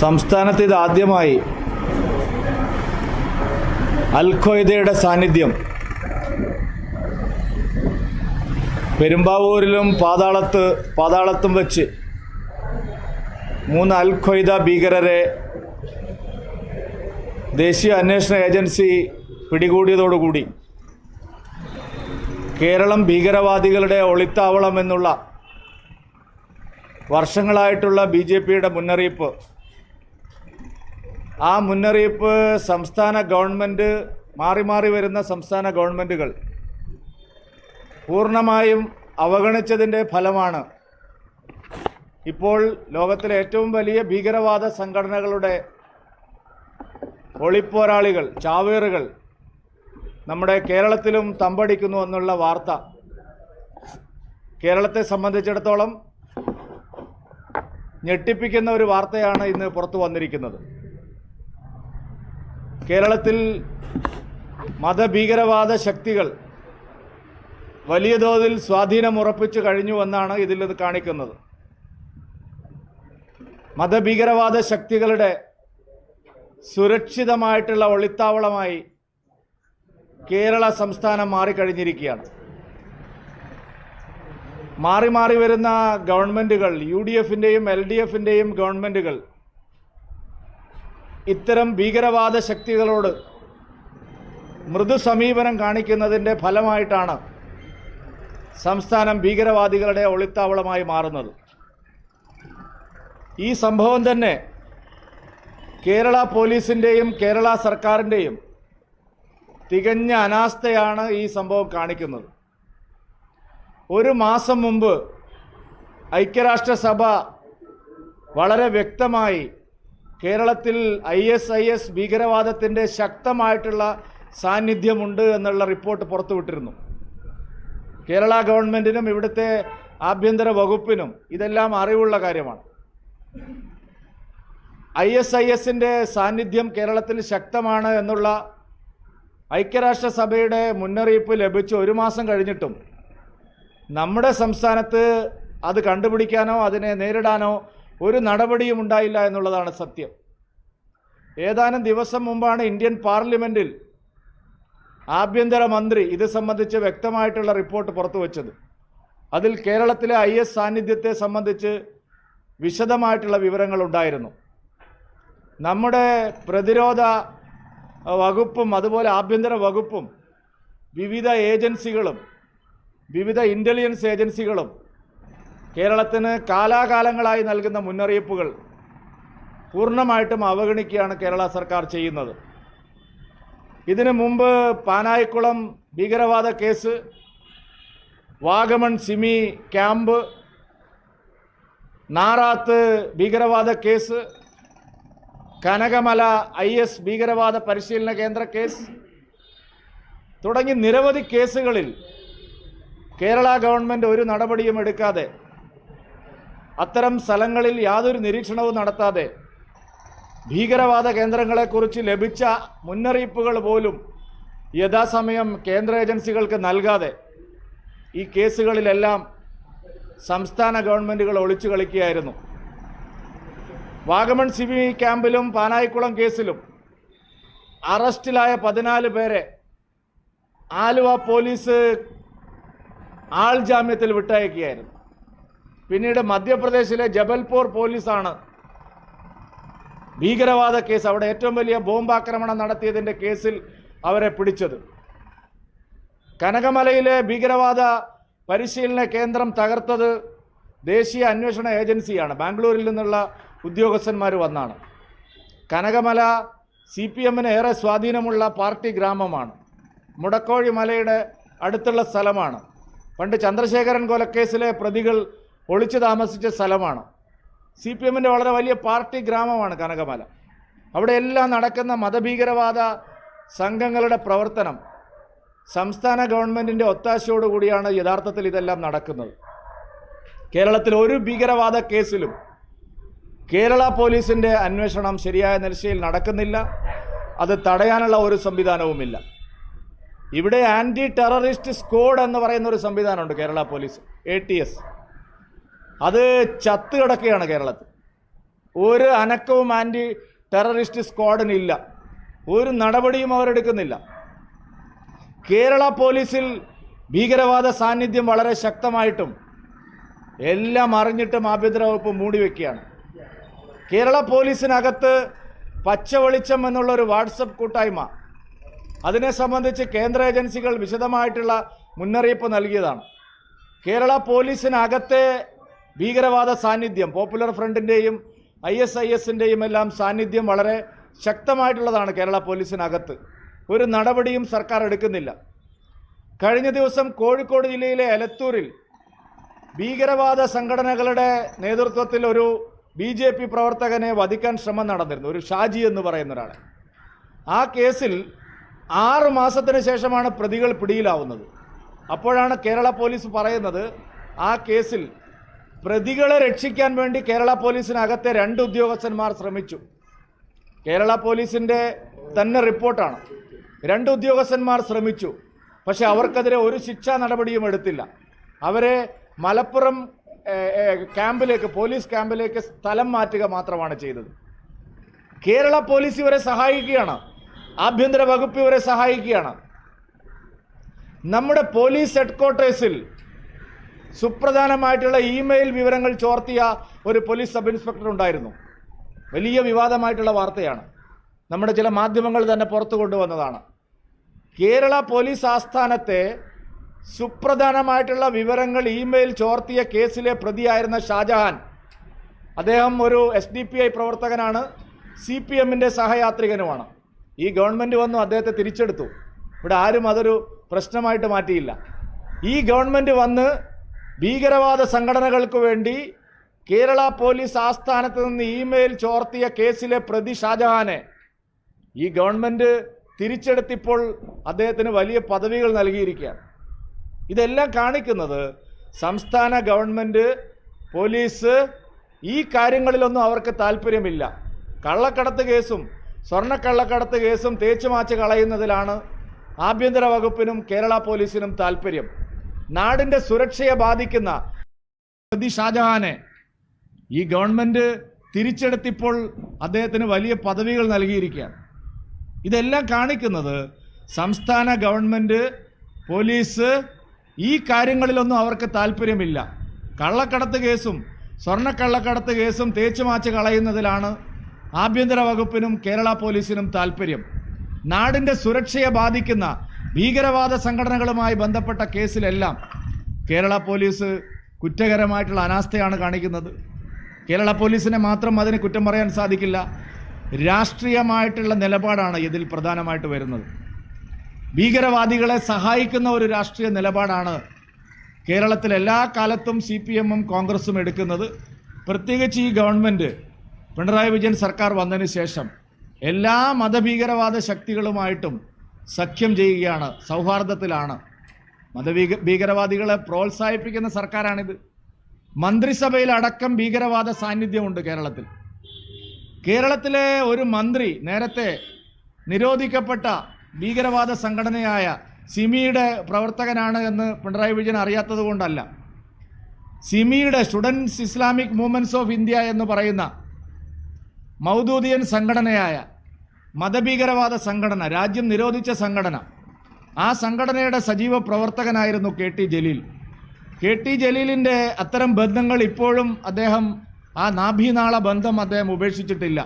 സംസ്ഥാനത്ത് ഇത് ആദ്യമായി അൽ ഖ്വയ്ദയുടെ സാന്നിധ്യം. പെരുമ്പാവൂരിലും പാതാളത്ത് പാതാളത്തും വെച്ച് മൂന്ന് അൽ ഖ്വയ്ദ ഭീകരരെ ദേശീയ അന്വേഷണ ഏജൻസി പിടികൂടിയതോടുകൂടി കേരളം ഭീകരവാദികളുടെ ഒളിത്താവളം എന്നുള്ള വർഷങ്ങളായിട്ടുള്ള ബി ജെ പിയുടെ മുന്നറിയിപ്പ്. ആ മുന്നറിയിപ്പ് സംസ്ഥാന ഗവൺമെന്റ് മാറി മാറി വരുന്ന സംസ്ഥാന ഗവൺമെന്റുകൾ പൂർണമായും അവഗണിച്ചതിന്റെ ഫലമാണ്. ഇപ്പോൾ ലോകത്തിലെ ഏറ്റവും വലിയ ഭീകരവാദ സംഘടനകളുടെ ഒളിപ്പോരാളികൾ ചാവേറുകൾ നമ്മുടെ കേരളത്തിലും തമ്പടിക്കുന്നു എന്നുള്ള വാർത്ത കേരളത്തെ സംബന്ധിച്ചിടത്തോളം ഞെട്ടിപ്പിക്കുന്ന ഒരു വാർത്തയാണ് ഇന്ന് പുറത്തു വന്നിരിക്കുന്നത്. കേരളത്തിൽ മതഭീകരവാദ ശക്തികൾ വലിയ തോതിൽ സ്വാധീനം ഉറപ്പിച്ചു കഴിഞ്ഞുവെന്നാണ് ഇതിൽ ഇത് കാണിക്കുന്നത്. മതഭീകരവാദ ശക്തികളുടെ സുരക്ഷിതമായിട്ടുള്ള ഒളിത്താവളമായി കേരള സംസ്ഥാനം മാറിക്കഴിഞ്ഞിരിക്കുകയാണ് മാറി മാറി വരുന്ന ഗവൺമെന്റുകൾ യു ഡി എഫിന്റെയും എൽ ഡി എഫിന്റെയും ഗവൺമെന്റുകൾ ഇത്തരം ഭീകരവാദ ശക്തികളോട് മൃദു സമീപനം കാണിക്കുന്നതിന്റെ ഫലമായിട്ടാണ് സംസ്ഥാനം ഭീകരവാദികളുടെ ഒളിത്താവളമായി മാറുന്നത്. ഈ സംഭവം തന്നെ കേരള പോലീസിന്റെയും കേരള സർക്കാരിന്റെയും തികഞ്ഞ അനാസ്ഥയാണ് ഈ സംഭവം കാണിക്കുന്നത്. ഒരു മാസം മുമ്പ് ഐക്യരാഷ്ട്രസഭ വളരെ വ്യക്തമായി കേരളത്തിൽ ഐ എസ് ഐ എസ് ഭീകരവാദത്തിന്റെ ശക്തമായിട്ടുള്ള സാന്നിധ്യമുണ്ട് എന്നുള്ള റിപ്പോർട്ട് പുറത്തുവിട്ടിരുന്നു. കേരള ഗവൺമെന്റിനും ഇവിടുത്തെ ആഭ്യന്തര വകുപ്പിനും ഇതെല്ലാം അറിവുള്ള കാര്യമാണ്. ഐ എസ് ഐ എസിന്റെ സാന്നിധ്യം കേരളത്തിൽ ശക്തമാണ് എന്നുള്ള ഐക്യരാഷ്ട്രസഭയുടെ മുന്നറിയിപ്പ് ലഭിച്ച് ഒരു മാസം കഴിഞ്ഞിട്ടും നമ്മുടെ സംസ്ഥാനത്ത് അത് കണ്ടുപിടിക്കാനോ അതിനെ നേരിടാനോ ഒരു നടപടിയും ഉണ്ടായില്ല എന്നുള്ളതാണ് സത്യം. ഏതാനും ദിവസം മുമ്പാണ് ഇന്ത്യൻ പാർലമെന്റിൽ ആഭ്യന്തരമന്ത്രി ഇത് സംബന്ധിച്ച് വ്യക്തമായിട്ടുള്ള റിപ്പോർട്ട് പുറത്തുവച്ചത് അതിൽ കേരളത്തിലെ ഐ എസ് സാന്നിധ്യത്തെ സംബന്ധിച്ച് വിശദമായിട്ടുള്ള വിവരങ്ങളുണ്ടായിരുന്നു. നമ്മുടെ പ്രതിരോധ വകുപ്പും അതുപോലെ ആഭ്യന്തര വകുപ്പും വിവിധ ഏജൻസികളും വിവിധ ഇന്റലിജൻസ് ഏജൻസികളും കേരളത്തിന് കാലാകാലങ്ങളായി നൽകുന്ന മുന്നറിയിപ്പുകൾ പൂർണമായിട്ടും അവഗണിക്കുകയാണ് കേരള സർക്കാർ ചെയ്യുന്നത്. ഇതിനു മുമ്പ് പാനായിക്കുളം ഭീകരവാദ case Vagamon SIMI camp Narath ഭീകരവാദ കേസ് കനകമല ഐ എസ് ഭീകരവാദ പരിശീലന കേന്ദ്ര കേസ് തുടങ്ങി നിരവധി കേസുകളിൽ കേരള ഗവൺമെന്റ് ഒരു നടപടിയും എടുക്കാതെ അത്തരം സ്ഥലങ്ങളിൽ യാതൊരു നിരീക്ഷണവും നടത്താതെ ഭീകരവാദ കേന്ദ്രങ്ങളെക്കുറിച്ച് ലഭിച്ച മുന്നറിയിപ്പുകൾ പോലും യഥാസമയം കേന്ദ്ര ഏജൻസികൾക്ക് നൽകാതെ ഈ കേസുകളിലെല്ലാം സംസ്ഥാന ഗവൺമെന്റുകൾ ഒളിച്ചു കളിക്കുകയായിരുന്നു. വാഗമൺ സി ബി ക്യാമ്പിലും പാനായിക്കുളം കേസിലും അറസ്റ്റിലായ പതിനാല് പേരെ ആലുവ പോലീസ് ആൾ ജാമ്യത്തിൽ വിട്ടയക്കുകയായിരുന്നു. പിന്നീട് മധ്യപ്രദേശിലെ ജബൽപൂർ പോലീസാണ് ഭീകരവാദ കേസ് അവിടെ ഏറ്റവും വലിയ ബോംബാക്രമണം നടത്തിയതിന്റെ കേസിൽ അവരെ പിടിച്ചത്. കനകമലയിലെ ഭീകരവാദ പരിശീലന കേന്ദ്രം തകർത്തത് ദേശീയ അന്വേഷണ ഏജൻസിയാണ്. ബാംഗ്ലൂരിൽ നിന്നുള്ള ഉദ്യോഗസ്ഥന്മാർ വന്നാണ്. കനകമല സി പി എമ്മിന് ഏറെ സ്വാധീനമുള്ള പാർട്ടി ഗ്രാമമാണ്. മുടക്കോഴി മലയുടെ അടുത്തുള്ള സ്ഥലമാണ്. പണ്ട് ചന്ദ്രശേഖരൻ കൊലക്കേസിലെ പ്രതികൾ ഒളിച്ചു താമസിച്ച സ്ഥലമാണ്. സി പി എമ്മിന്റെ വളരെ വലിയ പാർട്ടി ഗ്രാമമാണ് കനകമല. അവിടെയെല്ലാം നടക്കുന്ന മതഭീകരവാദ സംഘങ്ങളുടെ പ്രവർത്തനം സംസ്ഥാന ഗവൺമെന്റിന്റെ ഒത്താശയോടുകൂടിയാണ് യഥാർത്ഥത്തിൽ ഇതെല്ലാം നടക്കുന്നത്. കേരളത്തിൽ ഒരു ഭീകരവാദ കേസിലും കേരള പോലീസിന്റെ അന്വേഷണം ശരിയായ നിരശയിൽ നടക്കുന്നില്ല. അത് തടയാനുള്ള ഒരു സംവിധാനവുമില്ല. ഇവിടെ ആന്റി ടെററിസ്റ്റ് സ്ക്വാഡ് എന്ന് പറയുന്ന ഒരു സംവിധാനമുണ്ട് Kerala police A T S അത് ചത്ത് കിടക്കുകയാണ് കേരളത്തിൽ. ഒരു അനക്കവും ആന്റി ടെററിസ്റ്റ് സ്ക്വാഡിനില്ല ഒരു നടപടിയും അവരെടുക്കുന്നില്ല കേരള പോലീസിൽ ഭീകരവാദ സാന്നിധ്യം വളരെ ശക്തമായിട്ടും എല്ലാം അറിഞ്ഞിട്ടും ആഭ്യന്തര വകുപ്പ് മൂടി വയ്ക്കുകയാണ് കേരള പോലീസിനകത്ത് പച്ച വെളിച്ചം എന്നുള്ള ഒരു വാട്സപ്പ് കൂട്ടായ്മ. അതിനെ സംബന്ധിച്ച് കേന്ദ്ര ഏജൻസികൾ വിശദമായിട്ടുള്ള മുന്നറിയിപ്പ് നൽകിയതാണ്. കേരള പോലീസിനകത്തെ ഭീകരവാദ സാന്നിധ്യം പോപ്പുലർ ഫ്രണ്ടിന്റെയും ഐ എസ് ഐ എസിന്റെയും എല്ലാം സാന്നിധ്യം വളരെ ശക്തമായിട്ടുള്ളതാണ് കേരള പോലീസിനകത്ത്. ഒരു നടപടിയും സർക്കാർ എടുക്കുന്നില്ല. കഴിഞ്ഞ ദിവസം കോഴിക്കോട് ജില്ലയിലെ എലത്തൂരിൽ ഭീകരവാദ സംഘടനകളുടെ നേതൃത്വത്തിൽ ഒരു ബി ജെ പി പ്രവർത്തകനെ വധിക്കാൻ ശ്രമം നടന്നിരുന്നു. ഒരു ഷാജി എന്ന് പറയുന്ന ഒരാൾ ആ കേസിൽ ആറ് മാസത്തിന് ശേഷമാണ് പ്രതികൾ പിടിയിലാവുന്നത്. അപ്പോഴാണ് കേരള പോലീസ് പറയുന്നത് ആ കേസിൽ പ്രതികളെ രക്ഷിക്കാൻ വേണ്ടി കേരള പോലീസിനകത്തെ രണ്ട് ഉദ്യോഗസ്ഥന്മാർ ശ്രമിച്ചു. കേരള പോലീസിന്റെ തന്നെ റിപ്പോർട്ടാണ്. രണ്ട് ഉദ്യോഗസ്ഥന്മാർ ശ്രമിച്ചു. പക്ഷെ അവർക്കെതിരെ ഒരു ശിക്ഷാ നടപടിയും എടുത്തില്ല. അവരെ മലപ്പുറം ക്യാമ്പിലേക്ക് പോലീസ് ക്യാമ്പിലേക്ക് സ്ഥലം മാറ്റുക മാത്രമാണ് ചെയ്തത്. കേരള പോലീസ് ഇവരെ സഹായിക്കുകയാണ്. ആഭ്യന്തര വകുപ്പ് ഇവരെ സഹായിക്കുകയാണ്. നമ്മുടെ പോലീസ് ഹെഡ്ക്വാർട്ടേഴ്സിൽ സുപ്രധാനമായിട്ടുള്ള ഇമെയിൽ വിവരങ്ങൾ ചോർത്തിയ ഒരു പോലീസ് സബ് ഇൻസ്പെക്ടർ ഉണ്ടായിരുന്നു. വലിയ വിവാദമായിട്ടുള്ള വാർത്തയാണ്. നമ്മുടെ ചില മാധ്യമങ്ങൾ തന്നെ പുറത്തു കൊണ്ടുവന്നതാണ്. കേരള പോലീസ് ആസ്ഥാനത്തെ സുപ്രധാനമായിട്ടുള്ള വിവരങ്ങൾ ഇമെയിൽ ചോർത്തിയ കേസിലെ പ്രതിയായിരുന്ന ഷാജഹാൻ. അദ്ദേഹം ഒരു എസ് ഡി പി ഐ പ്രവർത്തകനാണ് സി പി എമ്മിന്റെ സഹയാത്രികനുമാണ്. ഈ ഗവൺമെന്റ് വന്നു അദ്ദേഹത്തെ തിരിച്ചെടുത്തു. ഇവിടെ ആരും അതൊരു പ്രശ്നമായിട്ട് മാറ്റിയില്ല. ഈ ഗവൺമെന്റ് വന്ന് ഭീകരവാദ സംഘടനകൾക്ക് വേണ്ടി കേരള പോലീസ് ആസ്ഥാനത്ത് നിന്ന് ഇമെയിൽ ചോർത്തിയ കേസിലെ പ്രതി ഷാജഹാനെ ഈ ഗവൺമെന്റ് തിരിച്ചെടുത്തിപ്പോൾ അദ്ദേഹത്തിന് വലിയ പദവികൾ നൽകിയിരിക്കുകയാണ്. ഇതെല്ലാം കാണിക്കുന്നത് സംസ്ഥാന ഗവൺമെന്റ് പോലീസ് ഈ കാര്യങ്ങളിലൊന്നും അവർക്ക് താല്പര്യമില്ല. കള്ളക്കടത്ത് കേസും സ്വർണക്കള്ളക്കടത്ത് കേസും തേച്ചു മാച്ച് കളയുന്നതിലാണ് ആഭ്യന്തര വകുപ്പിനും കേരള പോലീസിനും താല്പര്യം. നാടിന്റെ സുരക്ഷയെ ബാധിക്കുന്ന പ്രതി ഷാജഹാനെ ഈ ഗവൺമെന്റ് തിരിച്ചെടുത്തിപ്പോൾ അദ്ദേഹത്തിന് വലിയ പദവികൾ നൽകിയിരിക്കുകയാണ്. ഇതെല്ലാം കാണിക്കുന്നത് സംസ്ഥാന ഗവൺമെന്റ് പോലീസ് ഈ കാര്യങ്ങളിലൊന്നും അവർക്ക് താല്പര്യമില്ല. കള്ളക്കടത്ത് കേസും സ്വർണക്കള്ളക്കടത്ത് കേസും തേച്ചുമാച്ച് കളയുന്നതിലാണ് ആഭ്യന്തര വകുപ്പിനും കേരള പോലീസിനും താല്പര്യം. നാടിന്റെ സുരക്ഷയെ ബാധിക്കുന്ന ഭീകരവാദ സംഘടനകളുമായി ബന്ധപ്പെട്ട കേസിലെല്ലാം കേരള പോലീസ് കുറ്റകരമായിട്ടുള്ള അനാസ്ഥയാണ് കാണിക്കുന്നത്. കേരള പോലീസിനെ മാത്രം അതിന് കുറ്റം പറയാൻ സാധിക്കില്ല. രാഷ്ട്രീയമായിട്ടുള്ള നിലപാടാണ് ഇതിൽ പ്രധാനമായിട്ട് വരുന്നത്. ഭീകരവാദികളെ സഹായിക്കുന്ന ഒരു രാഷ്ട്രീയ നിലപാടാണ് കേരളത്തിൽ എല്ലാ കാലത്തും സി പി എമ്മും കോൺഗ്രസും എടുക്കുന്നത്. പ്രത്യേകിച്ച് ഈ ഗവൺമെന്റ് പിണറായി വിജയൻ സർക്കാർ വന്നതിന് ശേഷം എല്ലാ മതഭീകരവാദ ശക്തികളുമായിട്ടും സഖ്യം ചെയ്യുകയാണ് സൗഹാർദ്ദത്തിലാണ്. മതഭീക ഭീകരവാദികളെ പ്രോത്സാഹിപ്പിക്കുന്ന സർക്കാരാണിത്. മന്ത്രിസഭയിൽ അടക്കം ഭീകരവാദ സാന്നിധ്യമുണ്ട് കേരളത്തിൽ. കേരളത്തിലെ ഒരു മന്ത്രി നേരത്തെ നിരോധിക്കപ്പെട്ട ഭീകരവാദ സംഘടനയായ സിമിയുടെ പ്രവർത്തകനാണ് എന്ന് പിണറായി വിജയൻ അറിയാത്തത് കൊണ്ടല്ല. സിമിയുടെ students Islamic movements of India എന്ന് പറയുന്ന മൗദൂദിയൻ സംഘടനയായ മതഭീകരവാദ സംഘടന രാജ്യം നിരോധിച്ച സംഘടന ആ സംഘടനയുടെ സജീവ പ്രവർത്തകനായിരുന്നു K T Jaleel. K T ജലീലിന്റെ അത്തരം ബന്ധങ്ങൾ ഇപ്പോഴും അദ്ദേഹം ആ നാഭീനാള ബന്ധം അദ്ദേഹം ഉപേക്ഷിച്ചിട്ടില്ല.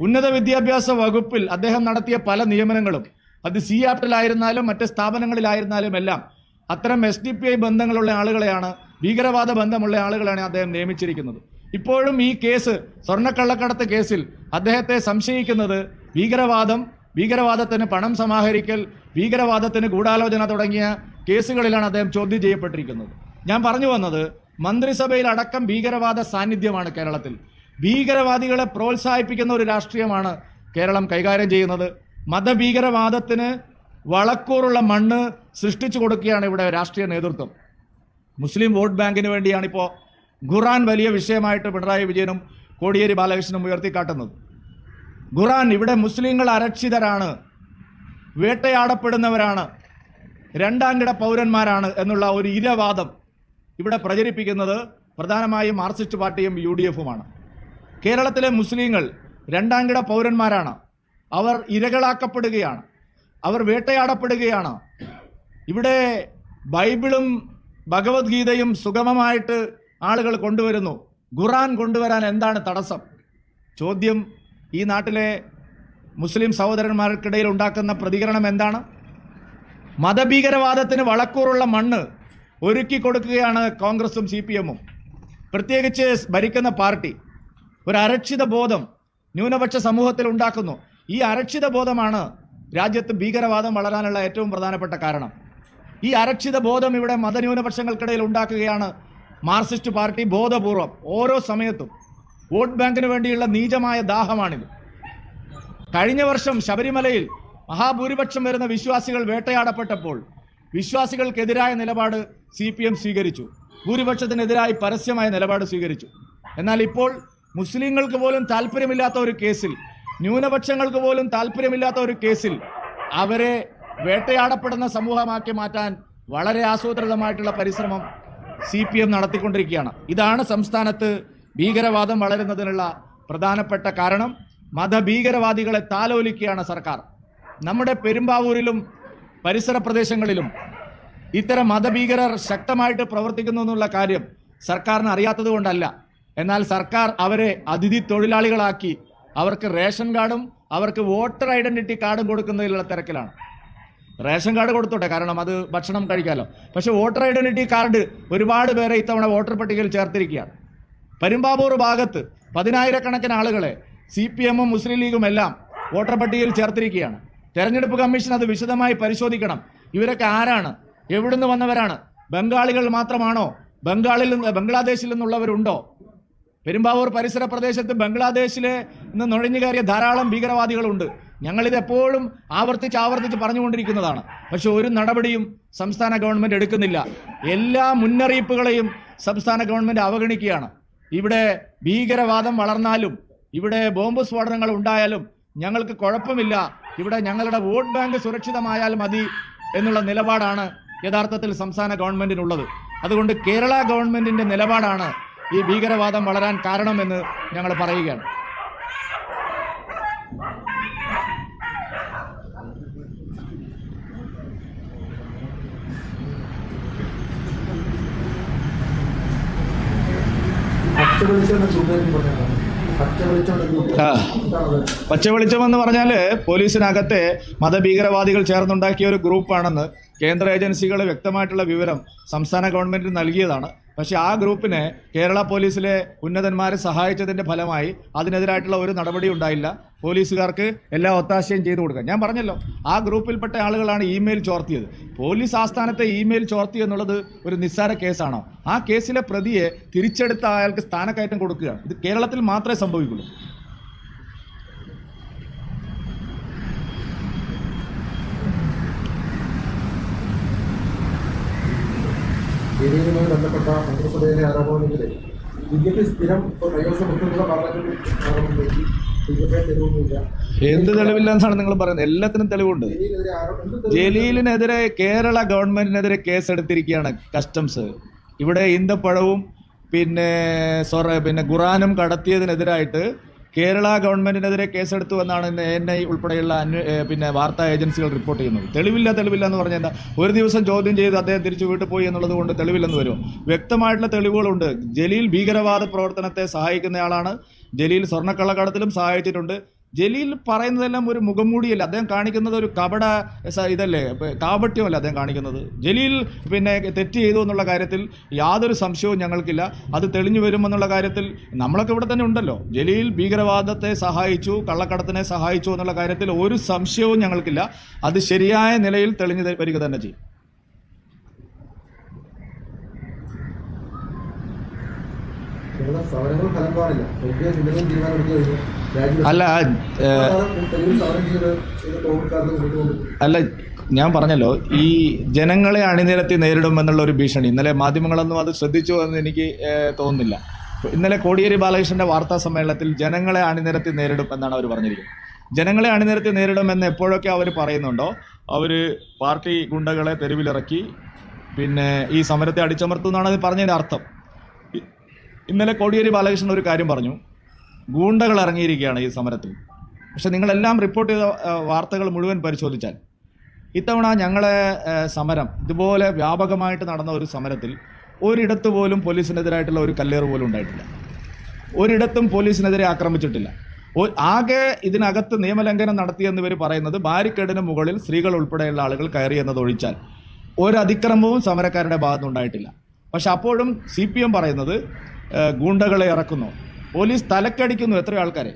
ഉന്നത വിദ്യാഭ്യാസ വകുപ്പിൽ അദ്ദേഹം നടത്തിയ പല നിയമനങ്ങളും അത് സി ആപ്പിലായിരുന്നാലും മറ്റ് സ്ഥാപനങ്ങളിലായിരുന്നാലും എല്ലാം അത്തരം എസ് ഡി പി ഐ ബന്ധങ്ങളുള്ള ആളുകളെയാണ് ഭീകരവാദ ബന്ധമുള്ള ആളുകളാണ് അദ്ദേഹം നിയമിച്ചിരിക്കുന്നത്. ഇപ്പോഴും ഈ കേസ് സ്വർണക്കള്ളക്കടത്ത് കേസിൽ അദ്ദേഹത്തെ സംശയിക്കുന്നത് ഭീകരവാദം ഭീകരവാദത്തിന് പണം സമാഹരിക്കൽ ഭീകരവാദത്തിന് ഗൂഢാലോചന തുടങ്ങിയ കേസുകളിലാണ് അദ്ദേഹം ചോദ്യം ചെയ്യപ്പെട്ടിരിക്കുന്നത്. ഞാൻ പറഞ്ഞു വന്നത് മന്ത്രിസഭയിൽ അടക്കം ഭീകരവാദ സാന്നിധ്യമാണ് കേരളത്തിൽ. ഭീകരവാദികളെ പ്രോത്സാഹിപ്പിക്കുന്ന ഒരു രാഷ്ട്രീയമാണ് കേരളം കൈകാര്യം ചെയ്യുന്നത്. മതഭീകരവാദത്തിന് വളക്കൂറുള്ള മണ്ണ് സൃഷ്ടിച്ചു കൊടുക്കുകയാണ് ഇവിടെ രാഷ്ട്രീയ നേതൃത്വം. മുസ്ലിം വോട്ട് ബാങ്കിന് വേണ്ടിയാണ് ഇപ്പോൾ ഖുറാൻ വലിയ വിഷയമായിട്ട് പിണറായി വിജയനും കോടിയേരി ബാലകൃഷ്ണനും ഉയർത്തിക്കാട്ടുന്നത്. ഖുറാൻ ഇവിടെ മുസ്ലിങ്ങൾ അരക്ഷിതരാണ് വേട്ടയാടപ്പെടുന്നവരാണ് രണ്ടാംകിട പൗരന്മാരാണ് എന്നുള്ള ഒരു ഇരവാദം ഇവിടെ പ്രചരിപ്പിക്കുന്നത് പ്രധാനമായും മാർക്സിസ്റ്റ് പാർട്ടിയും യു ഡി എഫുമാണ്. കേരളത്തിലെ മുസ്ലിങ്ങൾ രണ്ടാംകിട പൗരന്മാരാണ്. അവർ ഇരകളാക്കപ്പെടുകയാണ്. അവർ വേട്ടയാടപ്പെടുകയാണ്. ഇവിടെ ബൈബിളും ഭഗവത്ഗീതയും സുഗമമായിട്ട് ആളുകൾ കൊണ്ടുവരുന്നു. ഖുറാൻ കൊണ്ടുവരാൻ എന്താണ് തടസ്സം? ചോദ്യം ഈ നാട്ടിലെ മുസ്ലിം സഹോദരന്മാർക്കിടയിൽ ഉണ്ടാക്കുന്ന പ്രതികരണം എന്താണ്? മതഭീകരവാദത്തിന് വളക്കൂറുള്ള മണ്ണ് ഒരുക്കി കൊടുക്കുകയാണ് കോൺഗ്രസും സി പി എമ്മും. പ്രത്യേകിച്ച് ഭരിക്കുന്ന പാർട്ടി ഒരു അരക്ഷിത ബോധം ന്യൂനപക്ഷ സമൂഹത്തിൽ ഉണ്ടാക്കുന്നു. ഈ അരക്ഷിത ബോധമാണ് രാജ്യത്ത് ഭീകരവാദം വളരാനുള്ള ഏറ്റവും പ്രധാനപ്പെട്ട കാരണം. ഈ അരക്ഷിത ബോധം ഇവിടെ മതന്യൂനപക്ഷങ്ങൾക്കിടയിൽ ഉണ്ടാക്കുകയാണ് മാർക്സിസ്റ്റ് പാർട്ടി ബോധപൂർവം ഓരോ സമയത്തും. വോട്ട് ബാങ്കിന് വേണ്ടിയുള്ള നീചമായ ദാഹമാണിത്. കഴിഞ്ഞ വർഷം ശബരിമലയിൽ മഹാഭൂരിപക്ഷം വരുന്ന വിശ്വാസികൾ വേട്ടയാടപ്പെട്ടപ്പോൾ വിശ്വാസികൾക്കെതിരായ നിലപാട് സി പി എം സ്വീകരിച്ചു. ഭൂരിപക്ഷത്തിനെതിരായി പരസ്യമായ നിലപാട് സ്വീകരിച്ചു. എന്നാൽ ഇപ്പോൾ മുസ്ലിങ്ങൾക്ക് പോലും താല്പര്യമില്ലാത്ത ഒരു കേസിൽ ന്യൂനപക്ഷങ്ങൾക്ക് പോലും താല്പര്യമില്ലാത്ത ഒരു കേസിൽ അവരെ വേട്ടയാടപ്പെടുന്ന സമൂഹമാക്കി മാറ്റാൻ വളരെ ആസൂത്രിതമായിട്ടുള്ള പരിശ്രമം സി പി എം നടത്തിക്കൊണ്ടിരിക്കുകയാണ്. ഇതാണ് സംസ്ഥാനത്ത് ഭീകരവാദം വളരുന്നതിനുള്ള പ്രധാനപ്പെട്ട കാരണം. മതഭീകരവാദികളെ താലോലിക്കുകയാണ് സർക്കാർ. നമ്മുടെ പെരുമ്പാവൂരിലും പരിസര പ്രദേശങ്ങളിലും ഇത്തരം മതഭീകരർ ശക്തമായിട്ട് പ്രവർത്തിക്കുന്നു എന്നുള്ള കാര്യം സർക്കാരിന് അറിയാത്തത് കൊണ്ടല്ല. എന്നാൽ സർക്കാർ അവരെ അതിഥി തൊഴിലാളികളാക്കി അവർക്ക് റേഷൻ കാർഡും അവർക്ക് വോട്ടർ ഐഡന്റിറ്റി കാർഡും കൊടുക്കുന്നതിലുള്ള തിരക്കിലാണ്. റേഷൻ കാർഡ് കൊടുത്തോട്ടെ കാരണം അത് ഭക്ഷണം കഴിക്കാമല്ലോ പക്ഷേ വോട്ടർ ഐഡന്റിറ്റി കാർഡ് ഒരുപാട് പേരെ ഇത്തവണ വോട്ടർ പട്ടികയിൽ ചേർത്തിരിക്കുകയാണ്. പെരുമ്പാവൂർ ഭാഗത്ത് പതിനായിരക്കണക്കിന് ആളുകളെ സി പി എമ്മും മുസ്ലിം ലീഗും എല്ലാം വോട്ടർ പട്ടികയിൽ ചേർത്തിരിക്കുകയാണ്. തെരഞ്ഞെടുപ്പ് കമ്മീഷൻ അത് വിശദമായി പരിശോധിക്കണം. ഇവരൊക്കെ ആരാണ്? എവിടുന്ന് വന്നവരാണ്? ബംഗാളികൾ മാത്രമാണോ? ബംഗാളിൽ നിന്ന് ബംഗ്ലാദേശിൽ നിന്നുള്ളവരുണ്ടോ? പെരുമ്പാവൂർ പരിസര പ്രദേശത്ത് ബംഗ്ലാദേശിൽ നിന്ന് നുഴഞ്ഞു കയറിയ ധാരാളം ഭീകരവാദികളുണ്ട്. ഞങ്ങളിത് എപ്പോഴും ആവർത്തിച്ച് ആവർത്തിച്ച് പറഞ്ഞുകൊണ്ടിരിക്കുന്നതാണ്. പക്ഷെ ഒരു നടപടിയും സംസ്ഥാന ഗവൺമെന്റ് എടുക്കുന്നില്ല. എല്ലാ മുന്നറിയിപ്പുകളെയും സംസ്ഥാന ഗവൺമെന്റ് അവഗണിക്കുകയാണ്. ഇവിടെ ഭീകരവാദം വളർന്നാലും ഇവിടെ ബോംബ് സ്ഫോടനങ്ങൾ ഉണ്ടായാലും ഞങ്ങൾക്ക് കുഴപ്പമില്ല. ഇവിടെ ഞങ്ങളുടെ വോട്ട് ബാങ്ക് സുരക്ഷിതമായാൽ മതി എന്നുള്ള നിലപാടാണ് യഥാർത്ഥത്തിൽ സംസ്ഥാന ഗവൺമെന്റിനുള്ളത് അതുകൊണ്ട് കേരള ഗവൺമെന്റിന്റെ നിലപാടാണ് ഈ ഭീകരവാദം വളരാൻ കാരണമെന്ന് ഞങ്ങൾ പറയുകയാണ് പച്ച വെളിച്ചം ചൂടാക്കി പറഞ്ഞതാണ് പച്ച വെളിച്ചം ആ. പച്ചവെളിച്ചം എന്ന് പറഞ്ഞാൽ പോലീസിനകത്തെ മതഭീകരവാദികൾ ചേർന്നുണ്ടാക്കിയ ഒരു ഗ്രൂപ്പാണെന്ന് കേന്ദ്ര ഏജൻസികൾ വ്യക്തമായിട്ടുള്ള വിവരം സംസ്ഥാന ഗവൺമെന്റിന് നൽകിയതാണ് പക്ഷെ ആ ഗ്രൂപ്പിനെ കേരള പോലീസിലെ ഉന്നതന്മാരെ സഹായിച്ചതിന്റെ ഫലമായി അതിനെതിരായിട്ടുള്ള ഒരു നടപടി ഉണ്ടായില്ല. പോലീസുകാർക്ക് എല്ലാ ഒത്താശയും ചെയ്തു കൊടുക്കുക ഞാൻ പറഞ്ഞല്ലോ ആ ഗ്രൂപ്പിൽപ്പെട്ട ആളുകളാണ് ഇമെയിൽ ചോർത്തിയത്. പോലീസ് ആസ്ഥാനത്തെ ഇമെയിൽ ചോർത്തി എന്നുള്ളത് ഒരു നിസ്സാര കേസാണോ? ആ കേസിലെ പ്രതിയെ തിരിച്ചെടുത്ത അയാൾക്ക് സ്ഥാനക്കയറ്റം കൊടുക്കുക ഇത് കേരളത്തിൽ മാത്രമേ സംഭവിക്കുള്ളൂ. ഏരിയയുമായി ബന്ധപ്പെട്ട മന്ത്രിസഭയിലെ ആരോപണമെങ്കിലേ ഇന്ത്യയ്ക്ക് സ്ഥിരം ഇപ്പോൾ പാർലമെന്റ് എന്ത് തെളിവില്ലെന്നാണ് നിങ്ങൾ പറയുന്നത്? എല്ലാത്തിനും തെളിവുണ്ട്? ജലീലിനെതിരെ കേരള ഗവൺമെന്റിനെതിരെ കേസെടുത്തിരിക്കുകയാണ് കസ്റ്റംസ്. ഇവിടെ ഈന്തപ്പഴവും പിന്നെ സോറി പിന്നെ ഖുറാനും കടത്തിയതിനെതിരായിട്ട് കേരള ഗവൺമെന്റിനെതിരെ കേസെടുത്തു എന്നാണ് ഇന്ന് എൻ ഐ ഉൾപ്പെടെയുള്ള പിന്നെ വാർത്താ ഏജൻസികൾ റിപ്പോർട്ട് ചെയ്യുന്നത്. തെളിവില്ല തെളിവില്ല എന്ന് പറഞ്ഞാൽ എന്താ ഒരു ദിവസം ചോദ്യം ചെയ്ത് അദ്ദേഹം തിരിച്ചു വീട്ടിൽ പോയി എന്നുള്ളത് കൊണ്ട് തെളിവില്ലെന്ന് വരും. വ്യക്തമായിട്ടുള്ള തെളിവുകളുണ്ട്. ജലീൽ ഭീകരവാദ പ്രവർത്തനത്തെ സഹായിക്കുന്നയാളാണ്. ജലീൽ സ്വർണക്കള്ളക്കടത്തിലും സഹായിച്ചിട്ടുണ്ട്. ജലീൽ പറയുന്നതെല്ലാം ഒരു മുഖംമൂടിയല്ല. അദ്ദേഹം കാണിക്കുന്നത് ഒരു കപട ഇതല്ലേ കാപട്യമല്ല അദ്ദേഹം കാണിക്കുന്നത്. ജലീൽ പിന്നെ തെറ്റ് ചെയ്തു എന്നുള്ള കാര്യത്തിൽ യാതൊരു സംശയവും ഞങ്ങൾക്കില്ല. അത് തെളിഞ്ഞു വരുമെന്നുള്ള കാര്യത്തിൽ നമ്മളൊക്കെ ഇവിടെ തന്നെ ഉണ്ടല്ലോ. ജലീൽ ഭീകരവാദത്തെ സഹായിച്ചു കള്ളക്കടത്തിനെ സഹായിച്ചു എന്നുള്ള കാര്യത്തിൽ ഒരു സംശയവും ഞങ്ങൾക്കില്ല. അത് ശരിയായ നിലയിൽ തെളിഞ്ഞു വരിക തന്നെ ചെയ്യും ഇവിടെ സമരങ്ങൾ ഫലം കാണില്ല അല്ല അല്ല ഞാൻ പറഞ്ഞല്ലോ ഈ ജനങ്ങളെ അണിനിരത്തി നേരിടുമെന്നുള്ള ഒരു ഭീഷണി. ഇന്നലെ മാധ്യമങ്ങളൊന്നും അത് ശ്രദ്ധിച്ചു എന്ന് എനിക്ക് തോന്നുന്നില്ല. ഇന്നലെ കോടിയേരി ബാലകൃഷ്ണന്റെ വാർത്താ സമ്മേളനത്തിൽ ജനങ്ങളെ അണിനിരത്തി നേരിടും എന്നാണ് അവർ പറഞ്ഞിരിക്കുന്നത്. ജനങ്ങളെ അണിനിരത്തി നേരിടുമെന്ന് എപ്പോഴൊക്കെ അവർ പറയുന്നുണ്ടോ? അവർ പാർട്ടി ഗുണ്ടകളെ തെരുവിലിറക്കി പിന്നെ ഈ സമരത്തെ അടിച്ചമർത്തും എന്നാണ് അത് പറഞ്ഞതിന്റെ അർത്ഥം. ഇന്നലെ കോടിയേരി ബാലകൃഷ്ണൻ ഒരു കാര്യം പറഞ്ഞു. ഗൂണ്ടകൾ ഇറങ്ങിയിരിക്കുകയാണ് ഈ സമരത്തിൽ. പക്ഷെ നിങ്ങളെല്ലാം റിപ്പോർട്ട് ചെയ്ത വാർത്തകൾ മുഴുവൻ പരിശോധിച്ചാൽ ഇത്തവണ ഞങ്ങളെ സമരം ഇതുപോലെ വ്യാപകമായിട്ട് നടന്ന ഒരു സമരത്തിൽ ഒരിടത്ത് പോലും പോലീസിനെതിരായിട്ടുള്ള ഒരു കല്ലേറ് പോലും ഉണ്ടായിട്ടില്ല. ഒരിടത്തും പോലീസിനെതിരെ ആക്രമിച്ചിട്ടില്ല. ആകെ ഇതിനകത്ത് നിയമലംഘനം നടത്തിയെന്ന് ഇവർ പറയുന്നത് ബാരിക്കേഡിന് മുകളിൽ സ്ത്രീകൾ ഉൾപ്പെടെയുള്ള ആളുകൾ കയറി എന്നതൊഴിച്ചാൽ ഒരതിക്രമവും സമരക്കാരുടെ ഭാഗത്തുനിന്നുണ്ടായിട്ടില്ല. പക്ഷെ അപ്പോഴും സി പി എം പറയുന്നത് ഗൂണ്ടകളെ ഇറക്കുന്നു. പോലീസ് തലക്കടിക്കുന്നു എത്ര ആൾക്കാരെ.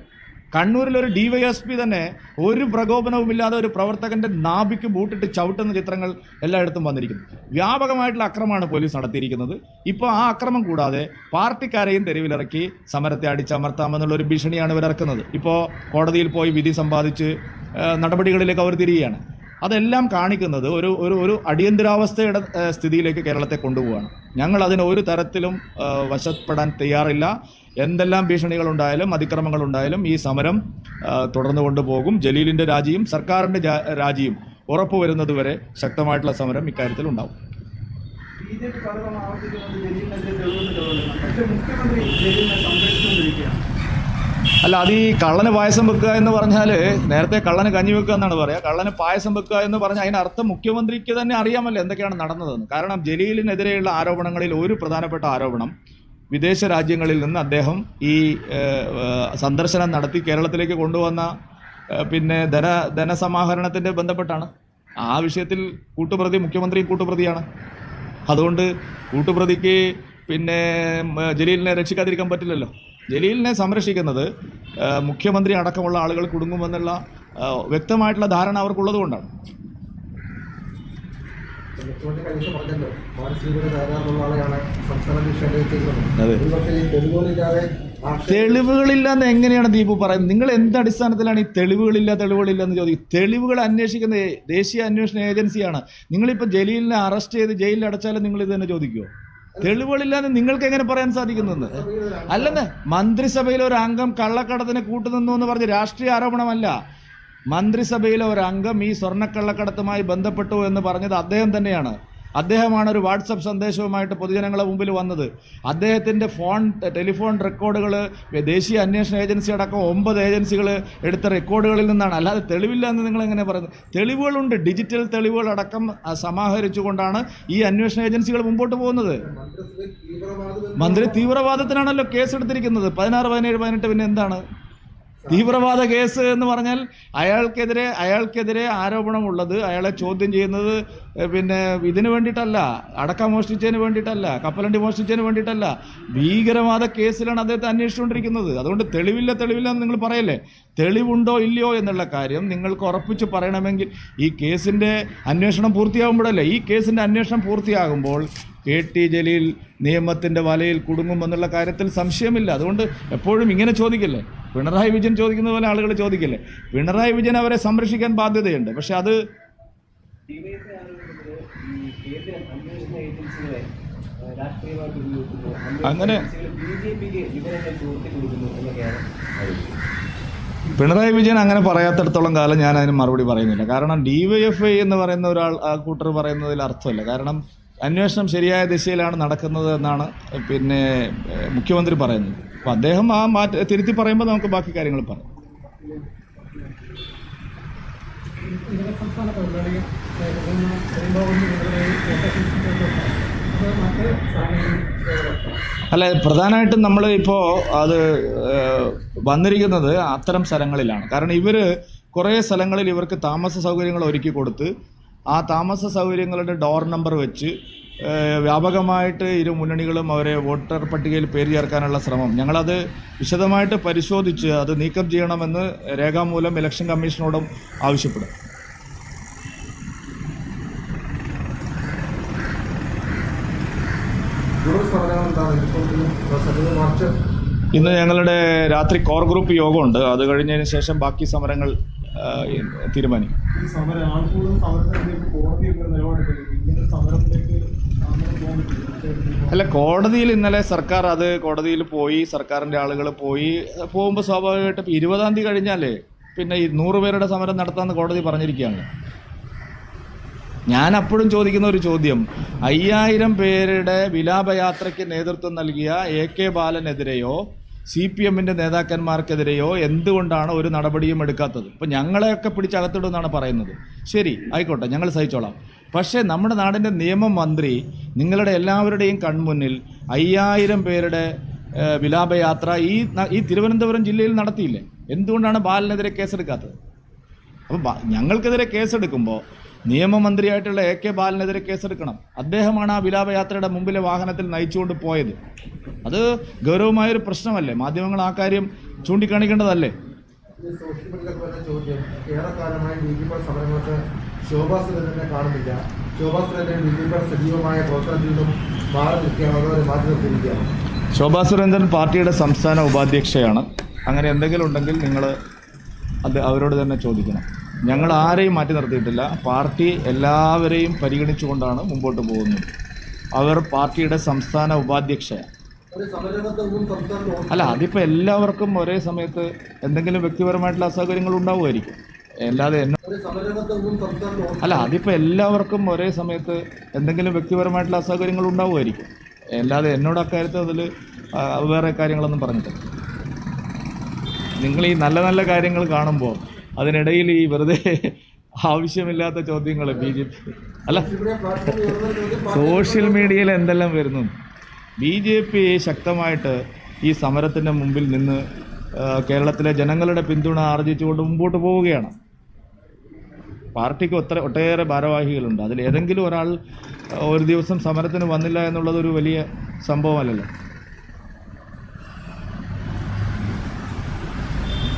കണ്ണൂരിൽ ഒരു ഡിവൈഎസ്പി തന്നെ ഒരു പ്രകോപനവുമില്ലാതെ ഒരു പ്രവർത്തകന്റെ നാഭിക്ക് ബൂട്ടിട്ട് ചവിട്ടുന്ന ചിത്രങ്ങൾ എല്ലായിടത്തും വന്നിരിക്കുന്നു. വ്യാപകമായിട്ടുള്ള അക്രമമാണ് പോലീസ് നടത്തിയിരിക്കുന്നത്. ഇപ്പോൾ ആ അക്രമം കൂടാതെ പാർട്ടിക്കാരെയും തെരുവിലിറക്കി സമരത്തെ അടിച്ചമർത്താമെന്നുള്ള ഒരു ഭീഷണിയാണ് ഇവരിറക്കുന്നത്. ഇപ്പോൾ കോടതിയിൽ പോയി വിധി സമ്പാദിച്ച് നടപടികളിലേക്ക് അവർ തിരിയുകയാണ്. അതെല്ലാം കാണിക്കുന്നത് ഒരു ഒരു ഒരു അടിയന്തരാവസ്ഥയുടെ സ്ഥിതിയിലേക്ക് കേരളത്തെ കൊണ്ടുപോവുകയാണ് ഞങ്ങൾ അതിന് ഒരു തരത്തിലും വശപ്പെടാൻ തയ്യാറില്ല. എന്തെല്ലാം ഭീഷണികളുണ്ടായാലും അതിക്രമങ്ങളുണ്ടായാലും ഈ സമരം തുടർന്നു കൊണ്ടുപോകും. ജലീലിന്റെ രാജിയും സർക്കാരിന്റെ രാജിയും ഉറപ്പുവരുന്നതുവരെ ശക്തമായിട്ടുള്ള സമരം ഇക്കാര്യത്തിൽ ഉണ്ടാവും. മുഖ്യമന്ത്രി ജലീലിനെ അല്ല അത് ഈ കള്ളന് പായസം വെക്കുക എന്ന് പറഞ്ഞാൽ നേരത്തെ കള്ളന് കഞ്ഞി വെക്കുക എന്നാണ് പറയുക കള്ളന് പായസം വെക്കുക എന്ന് പറഞ്ഞാൽ അതിനർത്ഥം മുഖ്യമന്ത്രിക്ക് തന്നെ അറിയാമല്ലോ എന്തൊക്കെയാണ് നടന്നതെന്ന്. കാരണം ജലീലിനെതിരെയുള്ള ആരോപണങ്ങളിൽ ഒരു പ്രധാനപ്പെട്ട ആരോപണം വിദേശ രാജ്യങ്ങളിൽ നിന്ന് അദ്ദേഹം ഈ സന്ദർശനം നടത്തി കേരളത്തിലേക്ക് കൊണ്ടുവന്ന പിന്നെ ധന ധനസമാഹരണത്തിന്റെ ബന്ധപ്പെട്ടാണ്. ആ വിഷയത്തിൽ കൂട്ടുപ്രതി മുഖ്യമന്ത്രി കൂട്ടുപ്രതിയാണ്. അതുകൊണ്ട് കൂട്ടുപ്രതിക്ക് പിന്നെ ജലീലിനെ രക്ഷിക്കാതിരിക്കാൻ പറ്റില്ലല്ലോ. ജലീലിനെ സംരക്ഷിക്കുന്നത് മുഖ്യമന്ത്രി അടക്കമുള്ള ആളുകൾ കുടുങ്ങുമെന്നുള്ള വ്യക്തമായിട്ടുള്ള ധാരണ അവർക്കുള്ളത് കൊണ്ടാണ്. തെളിവുകളില്ലെന്ന് എങ്ങനെയാണ് ദീപു പറയുന്നത്? നിങ്ങൾ എന്ത് അടിസ്ഥാനത്തിലാണ് ഈ തെളിവുകളില്ല തെളിവുകളില്ല എന്ന് ചോദിക്കും തെളിവുകൾ അന്വേഷിക്കുന്ന ദേശീയ അന്വേഷണ ഏജൻസിയാണ്. നിങ്ങളിപ്പോൾ ജലീലിനെ അറസ്റ്റ് ചെയ്ത് ജയിലിൽ അടച്ചാലും നിങ്ങൾ ഇത് തന്നെ ചോദിക്കുമോ തെളിവുകളില്ലാന്ന് നിങ്ങൾക്ക് എങ്ങനെ പറയാൻ സാധിക്കുന്നെന്ന്? അല്ലെന്ന് മന്ത്രിസഭയിലെ ഒരു അംഗം കള്ളക്കടത്തിന് കൂട്ടുനിന്നു എന്ന് പറഞ്ഞ് രാഷ്ട്രീയ ആരോപണമല്ല. മന്ത്രിസഭയിലെ ഒരു അംഗം ഈ സ്വർണക്കള്ളക്കടത്തുമായി ബന്ധപ്പെട്ടു എന്ന് പറഞ്ഞത് അദ്ദേഹം തന്നെയാണ്. അദ്ദേഹമാണ് ഒരു വാട്സപ്പ് സന്ദേശവുമായിട്ട് പൊതുജനങ്ങളെ മുമ്പിൽ വന്നത്. അദ്ദേഹത്തിന്റെ ഫോൺ ടെലിഫോൺ റെക്കോർഡുകൾ ദേശീയ അന്വേഷണ ഏജൻസി അടക്കം ഒമ്പത് ഏജൻസികൾ എടുത്ത റെക്കോർഡുകളിൽ നിന്നാണ്. അല്ലാതെ തെളിവില്ല എന്ന് നിങ്ങൾ എങ്ങനെ പറയുന്നത് തെളിവുകളുണ്ട്. ഡിജിറ്റൽ തെളിവുകൾ അടക്കം സമാഹരിച്ചുകൊണ്ടാണ് ഈ അന്വേഷണ ഏജൻസികൾ മുമ്പോട്ട് പോകുന്നത്. മന്ത്രി തീവ്രവാദത്തിനാണല്ലോ കേസെടുത്തിരിക്കുന്നത്. പതിനാറ് പതിനേഴ് പതിനെട്ട് പിന്നെ എന്താണ്? തീവ്രവാദ കേസ് എന്ന് പറഞ്ഞാൽ അയാൾക്കെതിരെ അയാൾക്കെതിരെ ആരോപണമുള്ളത് അയാളെ ചോദ്യം ചെയ്യുന്നത് പിന്നെ ഇതിനു വേണ്ടിയിട്ടല്ല അടക്കം മോഷ്ടിച്ചതിന് വേണ്ടിയിട്ടല്ല കപ്പലണ്ടി മോഷ്ടിച്ചതിന് വേണ്ടിയിട്ടല്ല ഭീകരവാദ കേസിലാണ് അദ്ദേഹത്തെ അന്വേഷിച്ചുകൊണ്ടിരിക്കുന്നത്. അതുകൊണ്ട് തെളിവില്ല തെളിവില്ല എന്ന് നിങ്ങൾ പറയല്ലേ? തെളിവുണ്ടോ ഇല്ലയോ എന്നുള്ള കാര്യം നിങ്ങൾക്ക് ഉറപ്പിച്ച് പറയണമെങ്കിൽ ഈ കേസിന്റെ അന്വേഷണം പൂർത്തിയാകുമ്പോഴല്ലേ? ഈ കേസിന്റെ അന്വേഷണം പൂർത്തിയാകുമ്പോൾ കെ ടി ജലീൽ നിയമത്തിന്റെ വലയിൽ കുടുങ്ങുമെന്നുള്ള കാര്യത്തിൽ സംശയമില്ല. അതുകൊണ്ട് എപ്പോഴും ഇങ്ങനെ ചോദിക്കില്ലേ? പിണറായി വിജയൻ ചോദിക്കുന്ന പോലെ ആളുകൾ ചോദിക്കില്ലേ? പിണറായി വിജയൻ അവരെ സംരക്ഷിക്കാൻ ബാധ്യതയുണ്ട്. പക്ഷെ അത് അങ്ങനെ- പിണറായി വിജയൻ അങ്ങനെ പറയാത്തടത്തോളം കാലം ഞാൻ അതിന് മറുപടി പറയുന്നില്ല. കാരണം ഡി വൈ എഫ് ഐ എന്ന് പറയുന്ന ഒരാൾ ആ കൂട്ടർ പറയുന്നതിൽ അർത്ഥമില്ല. കാരണം അന്വേഷണം ശരിയായ ദിശയിലാണ് നടക്കുന്നത് എന്നാണ് പിന്നെ മുഖ്യമന്ത്രി പറയുന്നത്. അപ്പം അദ്ദേഹം ആ മാറ്റ തിരുത്തി പറയുമ്പോൾ നമുക്ക് ബാക്കി കാര്യങ്ങൾ പറയാം. അല്ല പ്രധാനമായിട്ടും നമ്മൾ ഇപ്പോൾ അത് വന്നിരിക്കുന്നത് അത്തരം സ്ഥലങ്ങളിലാണ്. കാരണം ഇവർ കുറേ സ്ഥലങ്ങളിൽ ഇവർക്ക് താമസ സൗകര്യങ്ങൾ ഒരുക്കി കൊടുത്ത് ആ താമസ സൗകര്യങ്ങളുടെ ഡോർ നമ്പർ വെച്ച് വ്യാപകമായിട്ട് ഇരു മുന്നണികളും അവരെ വോട്ടർ പട്ടികയിൽ പേര് ചേർക്കാനുള്ള ശ്രമം. ഞങ്ങളത് വിശദമായിട്ട് പരിശോധിച്ച് അത് നീക്കം ചെയ്യണമെന്ന് രേഖാമൂലം ഇലക്ഷൻ കമ്മീഷനോടും ആവശ്യപ്പെടും. ഇന്ന് ഞങ്ങളുടെ രാത്രി കോർ ഗ്രൂപ്പ് യോഗമുണ്ട്. അത് കഴിഞ്ഞതിന് ശേഷം ബാക്കി സമരങ്ങൾ തീരുമാനിക്കും. അല്ല കോടതിയിൽ ഇന്നലെ സർക്കാർ അത് കോടതിയിൽ പോയി സർക്കാരിന്റെ ആളുകൾ പോയി. പോകുമ്പോൾ സ്വാഭാവികമായിട്ടും ഇരുപതാം തീയതി കഴിഞ്ഞാലേ പിന്നെ ഈ നൂറ് പേരുടെ സമരം നടത്താമെന്ന് കോടതി പറഞ്ഞിരിക്കുകയാണ്. ഞാൻ അപ്പോഴും ചോദിക്കുന്ന ഒരു ചോദ്യം. അയ്യായിരം പേരുടെ വിലാപയാത്രയ്ക്ക് നേതൃത്വം നൽകിയ എ കെ ബാലനെതിരെയോ സി പി എമ്മിന്റെ നേതാക്കന്മാർക്കെതിരെയോ എന്തുകൊണ്ടാണ് ഒരു നടപടിയും എടുക്കാത്തത്? ഇപ്പം ഞങ്ങളെയൊക്കെ പിടിച്ചകത്തിടുമെന്നാണ് പറയുന്നത്. ശരി ആയിക്കോട്ടെ ഞങ്ങൾ സഹിച്ചോളാം. പക്ഷേ നമ്മുടെ നാടിന്റെ നിയമം മന്ത്രി നിങ്ങളുടെ എല്ലാവരുടെയും കൺമുന്നിൽ അയ്യായിരം പേരുടെ വിലാപയാത്ര ഈ ഈ തിരുവനന്തപുരം ജില്ലയിൽ നടത്തിയില്ലേ? എന്തുകൊണ്ടാണ് ബാലനെതിരെ കേസെടുക്കാത്തത്? അപ്പോൾ ഞങ്ങൾക്കെതിരെ കേസെടുക്കുമ്പോൾ നിയമമന്ത്രിയായിട്ടുള്ള എ കെ ബാലനെതിരെ കേസെടുക്കണം. അദ്ദേഹമാണ് ആ വിലാപയാത്രയുടെ മുമ്പിലെ വാഹനത്തിൽ നയിച്ചുകൊണ്ട് പോയത്. അത് ഗൗരവമായൊരു പ്രശ്നമല്ലേ? മാധ്യമങ്ങൾ ആ കാര്യം ചൂണ്ടിക്കാണിക്കേണ്ടതല്ലേ? ഈ സോഷ്യൽ മീഡിയയിലൊക്കെ വരുന്ന ചോദ്യം ഏറെക്കാലമായി ബി ജെ പി സമരങ്ങൾക്ക് ശോഭാ സുരേന്ദ്രനെ കാണുന്നില്ല. ശോഭാ സുരേന്ദ്രൻ ബി ജെ പിയുടെ സജീവമായ പ്രവർത്തനത്തിൽ നിന്നും മാറി നിൽക്കുകയാണ് അതവരെ മാറ്റി നിർത്തിയിരിക്കുകയാണ് ശോഭാ സുരേന്ദ്രൻ പാർട്ടിയുടെ സംസ്ഥാന ഉപാധ്യക്ഷയാണ്. അങ്ങനെ എന്തെങ്കിലും ഉണ്ടെങ്കിൽ നിങ്ങൾ അത് അവരോട് തന്നെ ചോദിക്കണം. ഞങ്ങൾ ആരെയും മാറ്റി നിർത്തിയിട്ടില്ല. പാർട്ടി എല്ലാവരെയും പരിഗണിച്ചുകൊണ്ടാണ് മുമ്പോട്ട് പോകുന്നത്. അവർ പാർട്ടിയുടെ സംസ്ഥാന ഉപാധ്യക്ഷയാണ് അല്ല അതിപ്പോൾ എല്ലാവർക്കും ഒരേ സമയത്ത് എന്തെങ്കിലും വ്യക്തിപരമായിട്ടുള്ള അസൗകര്യങ്ങൾ ഉണ്ടാവുമായിരിക്കും. അല്ലാതെ അല്ല അതിപ്പോൾ എല്ലാവർക്കും ഒരേ സമയത്ത് എന്തെങ്കിലും വ്യക്തിപരമായിട്ടുള്ള അസൗകര്യങ്ങൾ ഉണ്ടാവുമായിരിക്കും. അല്ലാതെ എന്നോട് അക്കാര്യത്തിൽ അതിൽ വേറെ കാര്യങ്ങളൊന്നും പറഞ്ഞിട്ടില്ല. നിങ്ങൾ ഈ നല്ല നല്ല കാര്യങ്ങൾ കാണുമ്പോൾ അതിനിടയിൽ ഈ വെറുതെ ആവശ്യമില്ലാത്ത ചോദ്യങ്ങൾ ബി ജെ പി. അല്ല സോഷ്യൽ മീഡിയയിൽ എന്തെല്ലാം വരുന്നു? ബി ജെ പി ശക്തമായിട്ട് ഈ സമരത്തിന്റെ മുമ്പിൽ നിന്ന് കേരളത്തിലെ ജനങ്ങളുടെ പിന്തുണ ആർജിച്ചുകൊണ്ട് മുമ്പോട്ട് പോവുകയാണ്. പാർട്ടിക്ക് ഒത്ര ഒട്ടേറെ ഭാരവാഹികളുണ്ട്. അതിൽ ഏതെങ്കിലും ഒരാൾ ഒരു ദിവസം സമരത്തിന് വന്നില്ല എന്നുള്ളത് ഒരു വലിയ സംഭവമല്ലല്ലോ.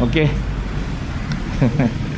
ഓക്കെ. Ha ha.